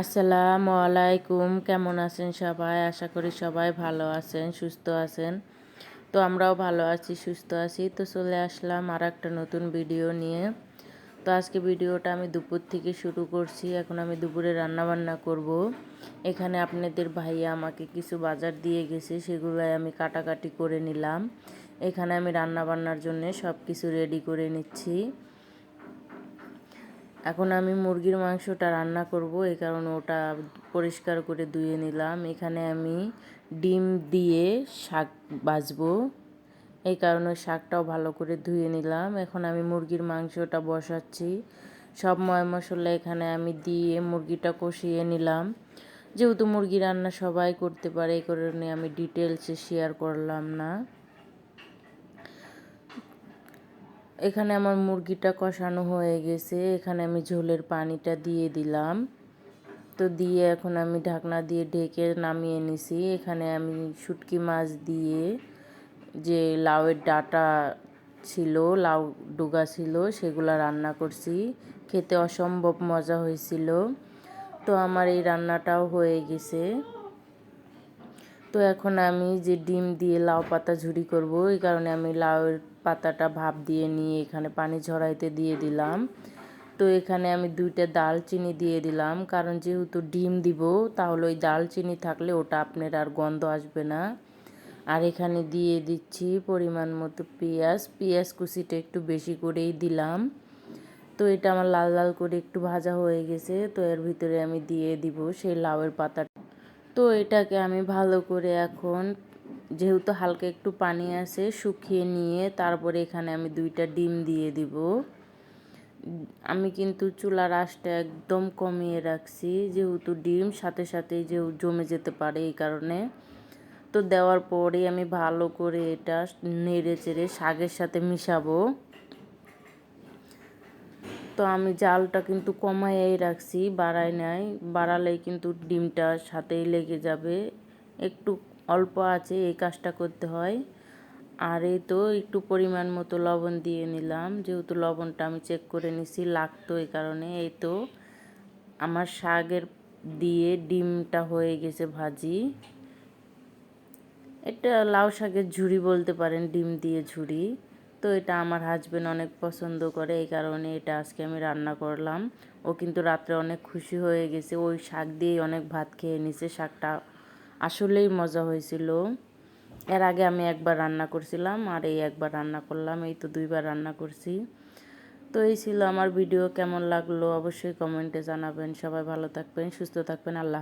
আসসালামু আলাইকুম। কেমন আছেন সবাই? আশা করি সবাই ভালো আছেন, সুস্থ আছেন। তো আমরাও ভালো আছি, সুস্থ আছি। তো চলে আসলাম আর একটা নতুন ভিডিও নিয়ে। তো আজকে ভিডিওটা আমি দুপুর থেকে শুরু করছি। এখন আমি দুপুরে রান্না বান্না করব। এখানে আপনাদের ভাইয়া আমাকে কিছু বাজার দিয়ে গেছে, সেগুলোই আমি কাটাকাটি করে নিলাম। এখানে আমি রান্না বান্নার জন্য সব কিছু রেডি করে নিচ্ছি। এখন আমি মুরগির মাংসটা রান্না করব, এই কারণে ওটা পরিষ্কার করে ধুয়ে নিলাম। এখানে আমি ডিম দিয়ে শাক বাজবো, এই কারণে শাকটাও ভালো করে ধুয়ে নিলাম। এখন আমি মুরগির মাংসটা বসাচ্ছি। সব ময় মশলা এখানে আমি দিয়ে মুরগিটা কষিয়ে নিলাম। যেহেতু মুরগি রান্না সবাই করতে পারে, এই কারণে আমি ডিটেলসে শেয়ার করলাম না। এখানে আমার মুরগিটা কষানো হয়ে গেছে। এখানে আমি ঝোলের পানিটা দিয়ে দিলাম। তো দিয়ে এখন আমি ঢাকনা দিয়ে ঢেকে নামিয়ে নিছি। এখানে আমি শুটকি মাছ দিয়ে যে লাউয়ের ডাটা ছিল, লাউ ডুগা ছিল, সেগুলো রান্না করছি। খেতে অসম্ভব মজা হয়েছিল। তো আমার এই রান্নাটাও হয়ে গেছে। তো এখন আমি যে ডিম দিয়ে লাউ পাতা ঝুড়ি করব, এই কারণে আমি লাউয়ের পাতাটা ভাপ দিয়ে নিয়ে এখানে পানি ঝরাইতে দিয়ে দিলাম। তো এখানে আমি দুইটা দালচিনি দিয়ে দিলাম, কারণ যেহেতু ডিম দিব, তাহলে ওই দালচিনি থাকলে ওটা আপনার আর গন্ধ আসবে না। আর এখানে দিয়ে দিচ্ছি পরিমাণ মতো পেঁয়াজ পেঁয়াজ কুচিটা একটু বেশি করেই দিলাম। তো এটা আমার লাল লাল করে একটু ভাজা হয়ে গেছে, তো এর ভিতরে আমি দিয়ে দিব সেই লাউয়ের পাতা তো এটাকে আমি ভালো করে এখন যেহেতু হালকা একটু পানি আছে শুকিয়ে নিয়ে তারপরে এখানে আমি দুইটা ডিম দিয়ে দিব। আমি কিন্তু চুলার আঁচটা একদম কমিয়ে রাখছি যেহেতু ডিম, সাথে সাথে যে জমে যেতে পারে এই কারণে। তো দেওয়ার পরে আমি ভালো করে এটা নেড়ে চেড়ে শাকের সাথে মিশাবো। তো আমি জালটা কিন্তু কমাইয়াই রাখছি বাড়াই নাই। বাড়ালেই কিন্তু ডিমটা সাথেই লেগে যাবে। একটু অল্প আছে, এই কাজটা করতে হয়। আর এই তো একটু পরিমাণ মতো লবণ দিয়ে নিলাম। যেহেতু লবণটা আমি চেক করে নিছি, লাগতো এই কারণে। এই তো আমার শাকের দিয়ে ডিমটা হয়ে গেছে ভাজি। এটা লাউ শাকের ঝুড়ি বলতে পারেন, ডিম দিয়ে ঝুড়ি। তো এটা আমার হাজব্যান্ড অনেক পছন্দ করে, এই কারণে এটা আজকে আমি রান্না করলাম। ও কিন্তু রাত্রে অনেক খুশি হয়ে গেছে। ওই শাক দিয়েই অনেক ভাত খেয়ে নিছে। শাকটা আসলেই মজা হয়েছিল। এর আগে আমি একবার রান্না করছিলাম আর এই একবার রান্না করলাম। এই তো দুইবার রান্না করছি। তো এই ছিল আমার ভিডিও কেমন লাগল অবশ্যই কমেন্টে জানাবেন। সবাই ভালো থাকবেন, সুস্থ থাকবেন। আল্লাহ